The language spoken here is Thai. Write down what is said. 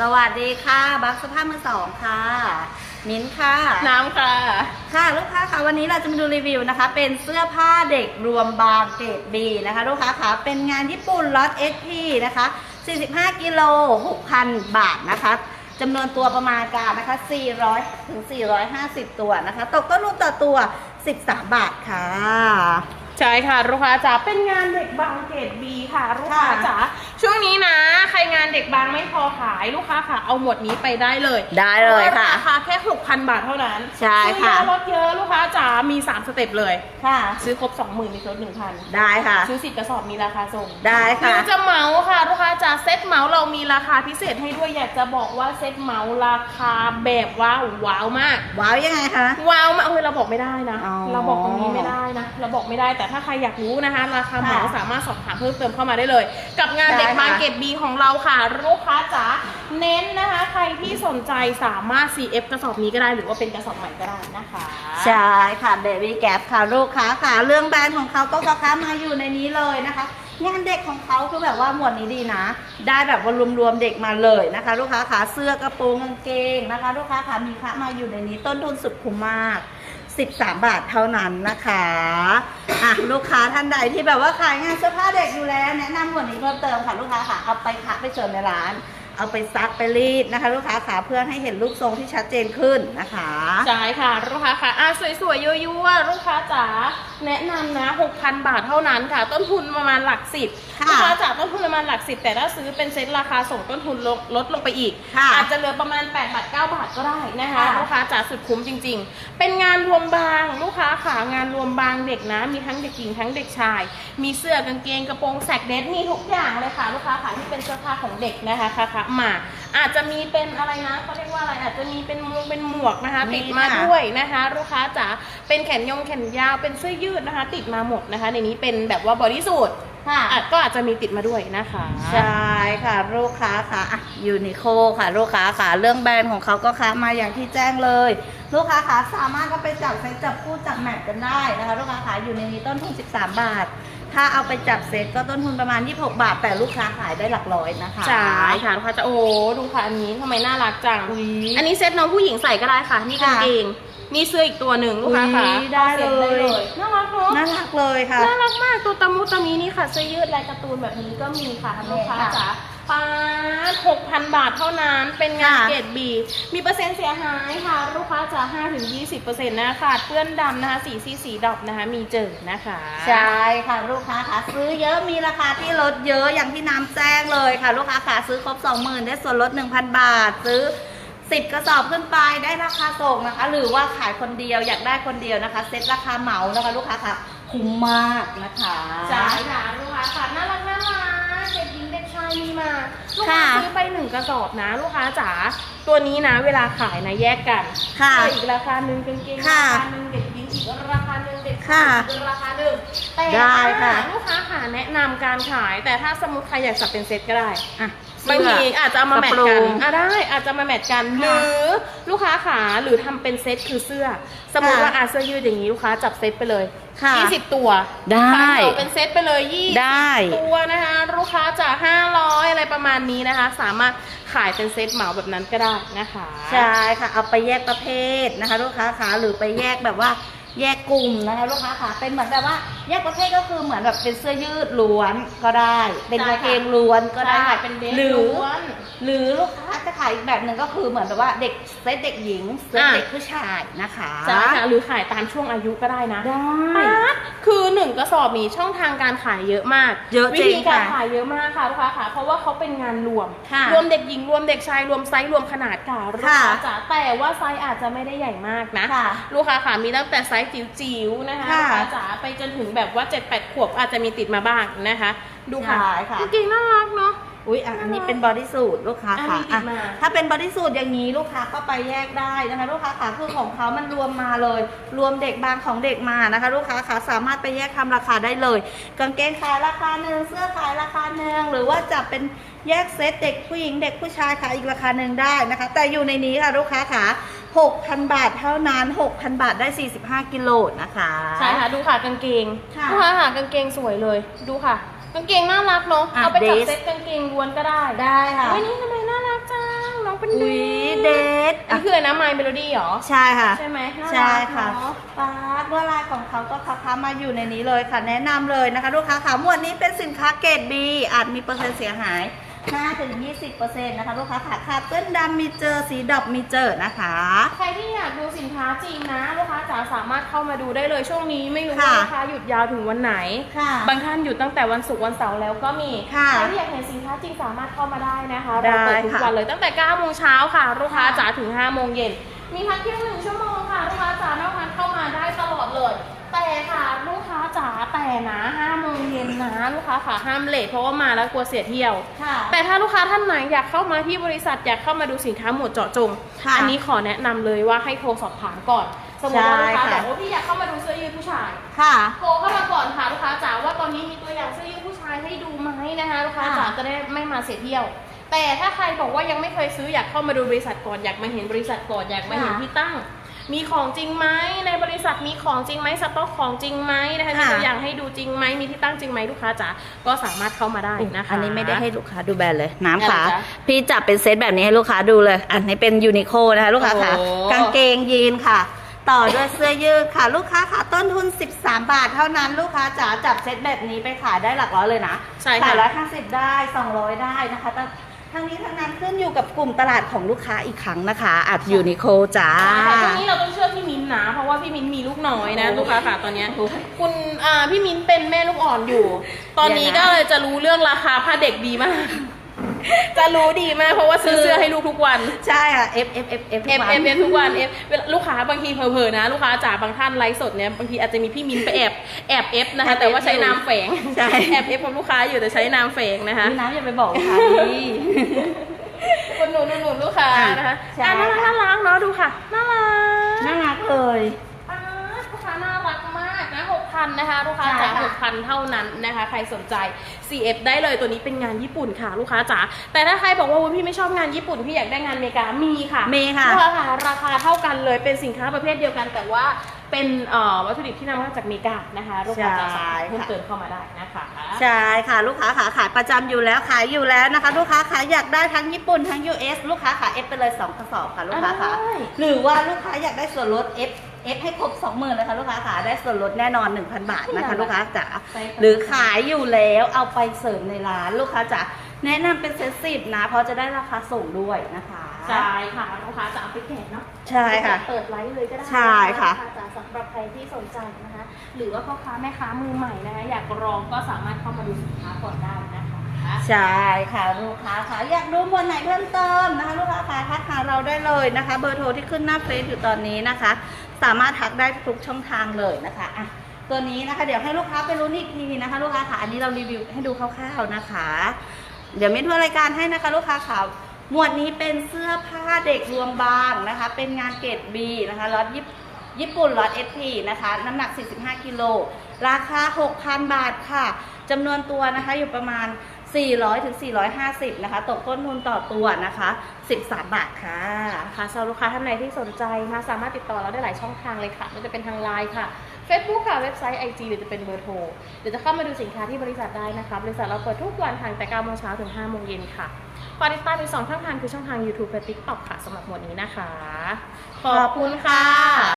สวัสดีค่ะ บักสภาพมือสองค่ะ มิ้นท์ค่ะ น้ำค่ะ ค่ะลูกค้าค่ะวันนี้เราจะมาดูรีวิวนะคะ เป็นเสื้อผ้าเด็กรวมบางเกรด B นะคะ ลูกค้าค่ะเป็นงานญี่ปุ่นล็อต SP นะคะ 45 กิโล 6,000 บาทนะคะจำนวนตัวประมาณการนะคะ 400 ถึง 450 ตัวนะคะ ตกต้นทุนต่อตัว 13 บาทค่ะ ใช่ค่ะลูกค้าจ๋าเป็นงานเด็กบางเกรดบีค่ะลูกค้าค่ะจ๋าช่วงนี้นะ ใครงานเด็กบางไม่พอขายลูกค้าค่ะ เอาหมดนี้ไปได้เลยได้เลยค่ะราคาแค่6,000 บาทเท่านั้นใช่ค่ะซื้อเยอลดเยอะลูกค้าจ๋ามี 3 สเต็ปเลยค่ะ ซื้อครบ 20,000มีลด1,000 ได้ค่ะ ซื้อ10กระสอบมีราคาส่งได้หรืค่ะอจะเหมาค่ะลูกค้าจ๋าเซ็ตเหมาเรามีราคาพิเศษให้ด้วยอยากจะบอกว่าเซ็ตเหมาราคาแบบว้าวว้าวมาก ว้าวยังไงคะว้าวมากเอ้ยเราบอกไม่ได้นะอ๋อเราบอกตรงนี้ไม่ได้นะ เราบอกไม่ได้แต่ถ้าใครอยากรู้นะคะ ราคาเหมาค่ะสามารถสอบถามเพิ่มเติมเข้ามาได้เลย กับงานได้เด็กค่ะ มาเก็ตบีของเราค่ะ ลูกค้าจ๋าเน้นนะคะ ใครที่สนใจสามารถ CF กระสอบนี้ก็ได้หรือว่าเป็นกระสอบใหม่ก็ได้นะคะใช่ค่ะเบบี้แก p ค่ะลูกค้าค่ะ เรื่องแบรนด์ของเขาก็ก็ค้ามาอยู่ในนี้เลยนะคะ งานเด็กของเขาคือแบบว่าหมวดนี้ดีนะ ได้แบบว่ารวมๆเด็กมาเลยนะคะ ลูกค้าขาเสื้อกระโปรงกางเกงนะคะ ลูกค้าขามีค้ามาอยู่ในนี้ต้นทุนสุดคุ้มมาก 13 บาทเท่านั้นนะคะอะลูกค้าท่านใดที่แบบว่าขายงานเสื้อผ้าเด็กอยู่แล้ว แนะนำหมวดนี้เพิ่มเติมค่ะลูกค้าค่ะเอาไปคัดไปเชิญในร้าน เอาไปซักไปรีดนะคะ ลูกค้าขาเพื่อให้เห็นรูปทรงที่ชัดเจนขึ้นนะคะ ใช่ค่ะ ลูกค้าค่ะอะสวยๆยั่วๆลูกค้าจ๋าแนะนำนะ 6,000 บาทเท่านั้นค่ะ ต้นทุนประมาณหลักสิบค่ะลูกค้าจ๋าต้นทุนประมาณหลักสิบแต่ถ้าซื้อเป็นเซ็ตราคาส่งต้นทุนลดลดลงไปอีก ค่ะอาจจะเหลือประมาณ8บาท9บาทก็ได้นะคะค่ะ ลูกค้าจ๋าสุดคุ้มจริง ๆ เป็นงานรวมบางลูกค้าขางานรวมบางเด็กนะ มีทั้งเด็กหญิงทั้งเด็กชาย มีเสื้อกางเกงกระโปรงแสกเดทมีทุกอย่างเลยค่ะ ลูกค้าขาที่เป็นเสื้อผ้าของเด็กนะคะค่ะค่ะมา อาจจะมีเป็นอะไรนะเขาเรียกว่าอะไรอาจจะมีเป็นมงเป็นหมวกนะคะมีติดมาค่ะ ด้วยนะคะ ลูกค้าจ๋าเป็นแขนยงแขนยาวเป็นเสื้อยืดนะคะ ติดมาหมดนะคะ ในนี้เป็นแบบว่าบอดี้สูทค่ะอะก็อาจจะมีติดมาด้วยนะคะใช่ค่ะ ลูกค้าค่ะยูนิโคค่ะ ลูกค้าค่ะ เรื่องแบรนด์ของเขาก็ค้ามาอย่างที่แจ้งเลย ลูกค้าค่ะสามารถก็ไปจับเซตจับคู่จับแมทกันได้นะคะ ลูกค้าค่ะอยู่ในนี้ต้นทุน13 บาท ถ้าเอาไปจับเซตก็ต้นทุนประมาณ 26 บาท แต่ลูกค้าขายได้หลักร้อยนะคะใช่ค่ะลูกค้าจะโอ้ดูค่ะอันนี้ทำไมน่ารักจังอุ๊ยอันนี้เซ็ตน้องผู้หญิงใส่ก็ได้ค่ะ นี่กางค่ะเกงนี่เสื้ออีกตัวหนึ่งลูกค้าค่ะอุ๊ยได้เลยน่ารักเนาะน่ารักเลยค่ะน่ารักมากตัวตะมุตะมีนี่ค่ะเสื้อยืดลายการ์ตูนแบบนี้ก็มีค่ะลูกค้าค่ะจ๋า ป้าหกพันบาทเท่านั้น เป็นงานค่ะเกรดบีมีเปอร์เซ็นต์เสียหายค่ะ ลูกค้าจ๋าห้าถึงยี่สิบเปอร์เซ็นต์นะค่ะเปื้อนดำนะคะ สีสีสีดอกนะคะ มีเจอนะคะใช่ค่ะลูกค้าค่ะซื้อเยอะมีราคาที่ลดเยอะอย่างที่น้ำแจ้งเลยค่ะ ลูกค้าค่ะซื้อครบ 20,000 ได้ส่วนลด 1,000 บาท ซื้อ 10 กระสอบขึ้นไปได้ราคาส่งนะคะ หรือว่าขายคนเดียวอยากได้คนเดียวนะคะ เซ็ตราคาเหมานะคะ ลูกค้าค่ะคุ้มมากนะคะ ใช่ค่ะลูกค้าค่ะน่ารักน่ารักเด็ก มีมาลูกค้าค่ะซื้อไปหนึ่งกระสอบนะ ลูกค้าจ๋าตัวนี้นะ เวลาขายนะแยกกันค่ะเสื้ออีกราคาหนึ่งกางเกงค่ะราคาหนึ่งเด็กหญิงอีกราคาหนึ่งเด็กชายค่ะอีกราคาหนึ่งแต่ได้ค่ะ ลูกค้าค่ะแนะนำการขาย แต่ถ้าสมมติใครอยากจับเป็นเซ็ตก็ได้ อะ บางทีอาจจะเอามาแมทกระโปรกันงอะได้อาจจะมาแมทกันหค่ะรือลูกค้าขาหรือทำเป็นเซ็ตคือเสื้อ สมมติค่ะว่าอาเสื้อยืดอย่างนี้ลูกค้าจับเซ็ตไปเลยค่ะยี่สิบตัวได้ขายต่อเป็นเซ็ตไปเลยยี่ได้ตัวนะคะลูกค้าจาก500อะไรประมาณนี้นะคะ สามารถขายเป็นเซ็ตเหมาแบบนั้นก็ได้นะคะ ใช่ค่ะเอาไปแยกประเภทนะคะ ลูกค้าขาหรือไปแยกแบบว่าแยกกลุ่มนะคะลูกค้าขาเป็นเหมือนแบบว่าแยกประเภทก็คือเหมือนแบบเป็นเสื้อยืดล้วนก็ได้ เป็นกางเกงล้วนก็ได้ใช่ค่ะเป็นเดรสหรือล้วน หรือลูกค้าจะขายอีกแบบหนึ่งก็คือเหมือนแบบว่าเด็กเซตเด็กหญิงเซตอะ เด็กผู้ชายนะคะ ใช่ค่ะหรือขายตามช่วงอายุก็ได้นะได้ปั๊ดคือหนึ่ง กระสอบมีช่องทางการขายเยอะมาก เยอะวิจริงธีการค่ะขายเยอะมากค่ะลูกค้าค่ะ เพราะว่าเขาเป็นงานรวม ค่ะรวมเด็กหญิงรวมเด็กชายรวมไซส์รวมขนาดค่ะลูกค้าค่ะจ๋าแต่ว่าไซส์อาจจะไม่ได้ใหญ่มากนะค่ะลูกค้าค่ะมีตั้งแต่ไซส์จิ๋วๆนะคะค่ะลูกค้าจ๋าไปจนถึงแบบว่า 7-8 ขวบอาจจะมีติดมาบ้างนะคะ ดูค่ะใช่ค่ะจริงๆน่ารักเนาะ อุ้ยอะอันนี้เป็นบอดี้สูทลูกค้าอันค่ะนี้ติดมาอะ ถ้าเป็นบอดี้สูทอย่างนี้ลูกค้าก็ไปแยกได้นะคะ ลูกค้าขาคือของเขามันรวมมาเลย รวมเด็กบางของเด็กมานะคะ ลูกค้าขาสามารถไปแยกทำราคาได้เลย กางเกงขายราคาหนึ่งเสื้อขายราคาหนึ่งหรือว่าจะเป็นแยกเซตเด็กผู้หญิงเด็กผู้ชายขายอีกราคาหนึ่งได้นะคะ แต่อยู่ในนี้ค่ะลูกค้าขา6,000 บาทเท่านั้น 6,000 บาทได้ 45 กิโลนะคะ ใช่ค่ะ ดูค่ะกางเกงค่ะลูกค้าค่ะกางเกงสวยเลย ดูค่ะ กางเกงน่ารักเนาะ อะเอาไปจับเดรสเซ็ตกางเกงล้วนก็ได้ได้ค่ะ วันนี้ทำไมน่ารักจัง น้องเป็นอุ้ยเดทอันนี้คืออะไรนะไมเมโลดี้หรอ ใช่ค่ะ ใช่ไหมน่ารักใช่ค่ะ เนอะปาร์ตลวดลายของเขาก็ค้ามาอยู่ในนี้เลยค่ะ แนะนำเลยนะคะ ลูกค้าค่ะหมวดนี้เป็นสินค้าเกรด B อาจมีเปอร์เซ็นต์เสียหาย 5ถึง20%นะคะลูกค้าค่ะค่ะเปิ้ลดำมีเจอสีดำมีเจอนะคะ ใครที่อยากดูสินค้าจริงนะลูกค้าจ๋าสามารถเข้ามาดูได้เลยช่วงนี้ไม่รู้ว่าค่ะลูกค้าหยุดยาวถึงวันไหน ค่ะบางท่านหยุดตั้งแต่วันศุกร์วันเสาร์แล้วก็มีค่ะใครที่อยากเห็นสินค้าจริงสามารถเข้ามาได้นะคะได้เราเปิดทุกค่ะ วันเลยตั้งแต่9โมงเช้าค่ะลูกค้าค่ะจ๋าถึง5โมงเย็นมีพักเที่ยงหนึ่งชั่วโมงค่ะลูกค้าจ๋านอกนั้นเข้ามาได้ตลอดเลย แต่ค่ะลูกค้าจ๋าแต่ นะ5โมงเย็นนะลูกค้าค่ะห้ามเลทเพราะว่ามาแล้วกลัวเสียเที่ยว ค่ะ แต่ถ้าลูกค้าท่านไหนอยากเข้ามาที่บริษัทอยากเข้ามาดูสินค้าหมวดเจาะจง ค่ะ อันี้ขอแนะนำเลยว่าให้โทรสอบถามก่อน สมมติว่าลูกค้าใช่ค่ะบอกว่าพี่อยากเข้ามาดูเสื้อยืดผู้ชาย ค่ะ โทรเข้ามาก่อนค่ะลูกค้าจ๋าว่าตอนนี้มีตัวอย่างเสื้อยืดผู้ชายให้ดูไหมนะคะลูกค้าจ๋าค่ะ จะได้ไม่มาเสียเที่ยว แต่ถ้าใครบอกว่ายังไม่เคยซื้ออยากเข้ามาดูบริษัทก่อนอยากมาเห็นบริษัทก่อนอยากมาเห็นค่ะ ที่ตั้ง มีของจริงไหมในบริษัทมีของจริงไหมสต็อกของจริงไหมนะคะมีค่ะ ตัวอย่างให้ดูจริงไหมมีที่ตั้งจริงไหมลูกค้าจ๋าก็สามารถเข้ามาได้นะคะ อันนี้ไม่ได้ให้ลูกค้าดูแบรนด์เลย น้ำอะไรขาจ๊ะพี่จับเป็นเซตแบบนี้ให้ลูกค้าดูเลย อันนี้เป็นยูนิโคนะคะ ลูกค้าค่ะโอ้กางเกงยีนค่ะ ต่อด้วยเสื้อยืดค่ะ ลูกค้าค่ะ ต้นทุน 13 บาทเท่านั้นลูกค้าจ๋าจับเซตแบบนี้ไปขายได้หลักร้อยเลยนะใช่ขาค่ะยร้อยห้าสิบได้ 200 ได้นะคะแต่ ทั้งนี้ทั้งนั้นขึ้นอยู่กับกลุ่มตลาดของลูกค้าอีกครั้งนะคะอัดยูนิโคจ้า แต่ตรงนี้เราต้องเชื่อพี่มิ้นท์นะเพราะว่าพี่มิ้นท์มีลูกน้อยนะโอ้ลูกค้าค่ะตอนเนี้ยโอ้คุณอ่าพี่มิ้นท์เป็นแม่ลูกอ่อนอยู่ ตอนนี้เดี๋ก็ยวนะ เลยจะรู้เรื่องราคาผ้าเด็กดีมาก จะรู้ดีมากเพราะว่าซื้อคือเสื้อให้ลูกทุกวัน ใช่ค่ะ F F F F เอฟเอฟเอฟทุกวันเอฟลูกค้าบางทีเผลอๆนะ ลูกค้าจ๋าบางท่านไลฟ์สดเนี่ยบางทีอาจจะมีพี่มิ้นท์ไปแอบแอบเอฟนะคะ แต่ว่าใช้นามแฝงใช่แอบเอฟกับลูกค้าอยู่แต่ใช้นามแฝงนะคะนี่น้ำอย่าไปบอกลูกค้าดีคุณหนูหนูหนูลูกค้าอะนะคะใช่อะน่ารักน่ารักเนาะดูค่ะน่ารักน่ารักเลย อ่าลูกค้าน่ารักมากนะ6,000นะคะลูกค้าใช่จ๋าค่ะ6,000เท่านั้นนะคะ ใครสนใจ CF ได้เลยตัวนี้เป็นงานญี่ปุ่นค่ะ ลูกค้าจ๋าแต่ถ้าใครบอกว่าอุ๊ยพี่ไม่ชอบงานญี่ปุ่นพี่อยากได้งานอเมริกามีค่ะมีค่ะลูกค้าค่ะราคาเท่ากันเลยเป็นสินค้าประเภทเดียวกัน แต่ว่าเป็นเอ่อวัตถุดิบที่นำมาจากอเมริกานะคะลูกค้าจ๋าสามารถเพิ่มเติมเข้ามาได้นะคะใช่ค่ะลูกค้าขาขายประจำอยู่แล้วขายอยู่แล้วนะคะ ลูกค้าขายอยากได้ทั้งญี่ปุ่นทั้ง US ลูกค้าขาย F ไปเลย2กระสอบค่ะลูกค้าค่ะได้หรือว่าลูกค้าอยากได้ส่วนลด F F ให้ครบ 20,000เลยค่ะลูกค้าขาได้ส่วนลดแน่นอน 1,000 บาทนะคะลูกค้าจ๋าใช่ค่ะหรือขายอยู่แล้วเอาไปเสริมในร้านลูกค้าจ๋าแนะนำเป็นเซตสิบนะ เพราะจะได้ราคาส่งด้วยนะคะ ใช่ค่ะลูกค้าจะเอาไปแจกเนาะใช่ค่ะ เปิดไลฟ์เลยก็ได้ใช่ค่ะลูกาจ๋าสำหรับใครที่สนใจนะคะ หรือว่าพ่อค้าแม่ค้ามือใหม่นะคะอยากลองก็สามารถเข้ามาดูสินค้าก่อนได้นะคะ ใช่ค่ะลูกค้าค่ะอยากรู้หมวดไหนเพิ่มเติมนะคะลูก ได้เลยนะคะ เบอร์โทรที่ขึ้นหน้าเฟซอยู่ตอนนี้นะคะ สามารถทักได้ทุกช่องทางเลยนะคะอะตัวนี้นะคะ เดี๋ยวให้ลูกค้าไปรู้นอีกทีนะคะ ลูกค้าค่ะอันนี้เรารีวิวให้ดูคร่าวๆนะคะ เดี๋ยวไม่ทัวรายการให้นะคะ ลูกค้าค่ะหมวดนี้เป็นเสื้อผ้าเด็กรวมบางนะคะ เป็นงานเกรด B นะคะล็อตญี่ปุ่นญี่ปุ่นล็อต SP นะคะ น้ำหนัก 45 กิโล ราคา 6,000 บาทค่ะ จำนวนตัวนะคะอยู่ประมาณ 400ถึง450นะคะตกต้นทุนต่อตัวนะคะ 13 บาทค่ะค่ะสำหรับลูกค้าท่านไหนที่สนใจนะคะสามารถติดต่อเราได้หลายช่องทางเลยค่ะไม่ว่าจะเป็นทางไลน์ค่ะ Facebook ค่ะเว็บไซต์ IG หรือจะเป็นเบอร์โทรเดี๋ยวจะเข้ามาดูสินค้าที่บริษัทได้นะคะบริษัทเราเปิดทุกวันทางแต่9โมงเช้าถึง5โมงเย็นค่ะฝากติดตามอีกสองช่องทางคือช่องทาง YouTube และ TikTok ค่ะสำหรับหมวดนี้นะคะ ขอบคุณค่ะ